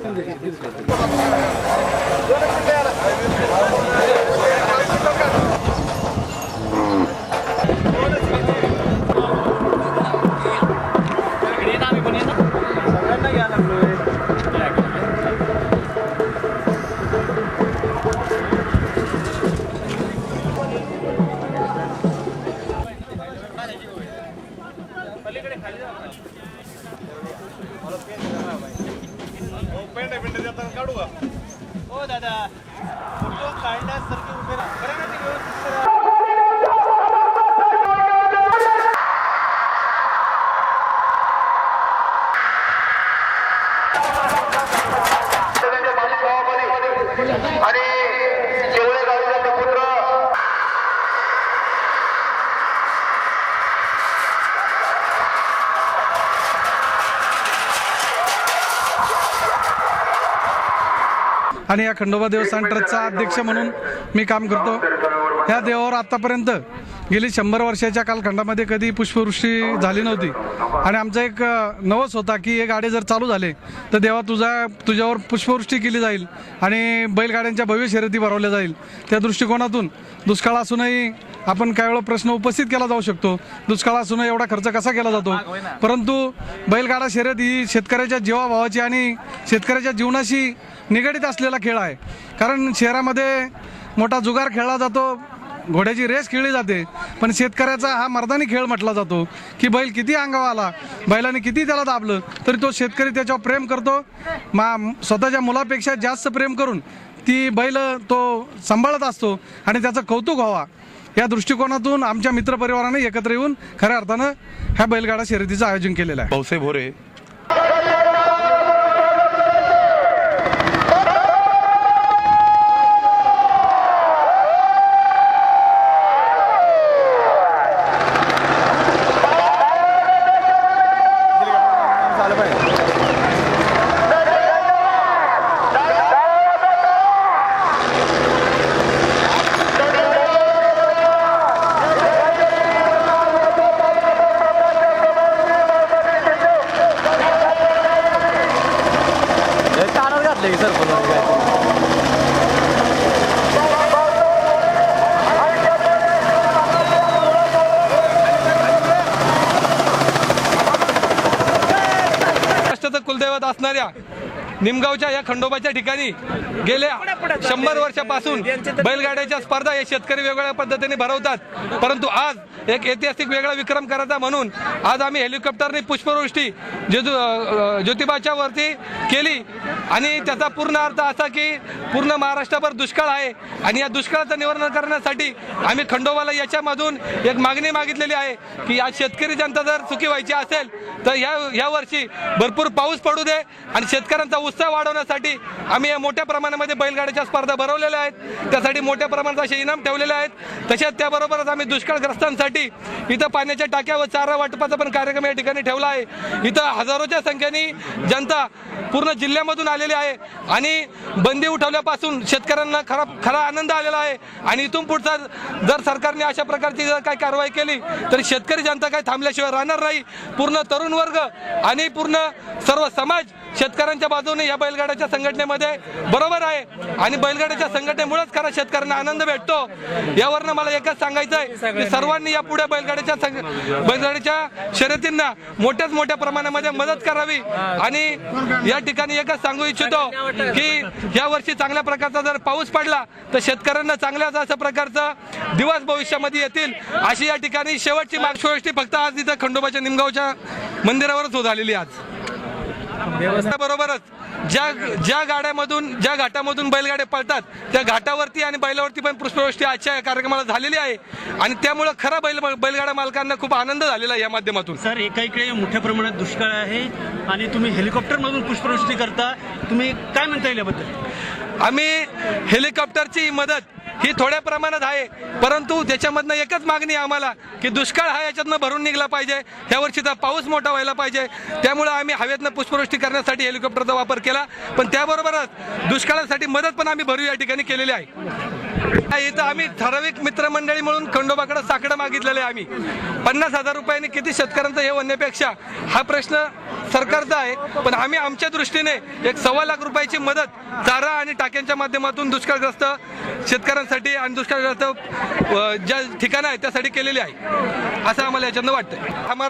Quando é que हो दादा. Photo काढण्यासारखे उभे राहा. करा ना ते व्यवस्थित करा. आणि आणि या खंडोबा देवस्थान ट्रस्टचा अध्यक्ष म्हणून मी काम करतो. ह्या देवावर आतापर्यंत गेली शंभर वर्षाच्या कालखंडामध्ये कधी पुष्पवृष्टी झाली नव्हती. आणि आमचा एक नवस होता की हे गाडे जर चालू झाले तर देवा तुझा तुझ्यावर पुष्पवृष्टी केली जाईल आणि बैलगाड्यांच्या भव्य शर्यती भरवल्या जाईल. त्या दृष्टिकोनातून दुष्काळ असूनही आपण काही वेळा प्रश्न उपस्थित केला जाऊ शकतो. दुष्काळ असूनही एवढा खर्च कसा केला जातो? परंतु बैलगाडा शर्यत ही शेतकऱ्याच्या जीवाभावाची आणि शेतकऱ्याच्या जीवनाशी निगडीत असलेला खेळ आहे. कारण शहरामध्ये मोठा जुगार खेळला जातो. घोड्याची रेस खेळली जाते. पण शेतकऱ्याचा हा मर्दानी खेळ म्हटला जातो की बैल किती अंगावर आला बैलाने किती त्याला दाबलं तरी तो शेतकरी त्याच्यावर प्रेम करतो. मा स्वतःच्या मुलापेक्षा जास्त प्रेम करून ती बैल तो सांभाळत असतो आणि त्याचं कौतुक व्हावा. या दृष्टिकोनातून आमच्या मित्रपरिवाराने एकत्र येऊन खऱ्या अर्थानं ह्या बैलगाडा शर्यतीचं आयोजन केलेलं आहे. भाऊसाहेब भोरे कानावर घातले सर पण कुलदैवत असणाऱ्या निमगावच्या या खंडोबाच्या ठिकाणी गेल्या शंभर वर्षापासून बैलगाड्याच्या स्पर्धा हे शेतकरी वेगवेगळ्या पद्धतीने भरवतात. परंतु आज एक ऐतिहासिक वेगळा विक्रम करायचा म्हणून आज आम्ही हेलिकॉप्टरने पुष्पवृष्टी ज्योतु ज्योतिबाच्या वरती केली. आणि त्याचा पूर्ण अर्थ असा की पूर्ण महाराष्ट्रभर दुष्काळ आहे. आणि या दुष्काळाचं निवारण करण्यासाठी आम्ही खंडोबाला याच्यामधून एक मागणी मागितलेली आहे की आज शेतकरी जनता जर सुखी व्हायची असेल तर ह्या ह्या वर्षी भरपूर पाऊस पडू दे आणि शेतकऱ्यांचा उत्साह वाढवण्यासाठी आम्ही या मोठ्या प्रमाणामध्ये बैलगाड्याच्या स्पर्धा भरवलेल्या आहेत. त्यासाठी मोठ्या प्रमाणात असे इनाम ठेवलेले आहेत. तसेच त्याबरोबरच आम्ही दुष्काळग्रस्तांसाठी इथं पाण्याच्या टाक्या व चारा वाटपाचा पण कार्यक्रम या ठिकाणी ठेवला आहे. इथं हजारोच्या संख्येने जनता पूर्ण जिल्ह्यामधून आलेली आहे आणि बंदी उठवल्यापासून शेतकऱ्यांना खरा खरा आनंद आलेला आहे. आणि इथून पुढचा जर सरकारने अशा प्रकारची जर काही कारवाई केली तर शेतकरी जनता काही थांबल्याशिवाय राहणार नाही. पूर्ण तरुण वर्ग आणि पूर्ण सर्व समाज शेतकऱ्यांच्या बाजूने या बैलगाड्याच्या संघटनेमध्ये बरोबर आहे. आणि बैलगाड्याच्या संघटनेमुळेच खरा शेतकऱ्यांना आनंद भेटतो. यावरनं मला एकच सांगायचं आहे की सर्वांनी या पुढे बैलगाड्याच्या बैलगाडीच्या बैलगाड्याच्या शर्यतींना मोठ्याच मोठ्या प्रमाणामध्ये मदत करावी. आणि या ठिकाणी एकच सांगू इच्छितो की या वर्षी चांगल्या प्रकारचा जर पाऊस पडला तर शेतकऱ्यांना चांगल्याच अशा प्रकारचं दिवस भविष्यामध्ये येतील. अशी या ठिकाणी शेवटची मागणी फक्त आज इथं खंडोबाच्या निमगावच्या मंदिरावरच होत आलेली आज. बरोबरच. ज्या ज्या गाड्यामधून ज्या घाटामधून बैलगाड्या पळतात त्या घाटावरती आणि बैलावरती पण पुष्पवृष्टी आजच्या या कार्यक्रमाला झालेली आहे. आणि त्यामुळं खरा बैल बैलगाडा मालकांना खूप आनंद झालेला आहे या माध्यमातून. सर एकाइकडे मोठ्या प्रमाणात दुष्काळ आहे आणि तुम्ही हेलिकॉप्टरमधून पुष्पवृष्टी करता. तुम्ही काय म्हणता येईल याबद्दल? आम्ही हेलिकॉप्टरची मदत ही थोड्या प्रमाणात आहे. परंतु त्याच्यामधनं एकच मागणी आम्हाला की दुष्काळ हा याच्यातनं भरून निघला पाहिजे. ह्या वर्षीचा पाऊस मोठा व्हायला पाहिजे. त्यामुळे आम्ही हवेतनं पुष्पवृष्टी करण्यासाठी हेलिकॉप्टरचा वापर केला. पण त्याबरोबरच दुष्काळासाठी मदत पण आम्ही भरू या ठिकाणी केलेली आहे. इथं आम्ही ठराविक मित्रमंडळी म्हणून खंडोबाकडे साकडं मागितलेलं आहे आम्ही. पन्नास हजार रुपयांनी किती शेतकऱ्यांचं हे म्हणण्यापेक्षा हा प्रश्न सरकारचा आहे पण आम्ही आमच्या दृष्टीने एक सव्वा लाख रुपयाची मदत चारा आणि टाक्यांच्या माध्यमातून दुष्काळग्रस्त शेतकऱ्यांसाठी आणि दुष्काळग्रस्त ज्या ठिकाणं आहेत त्यासाठी केलेली आहे. असं आम्हाला याच्यानं वाटतं आम्हाला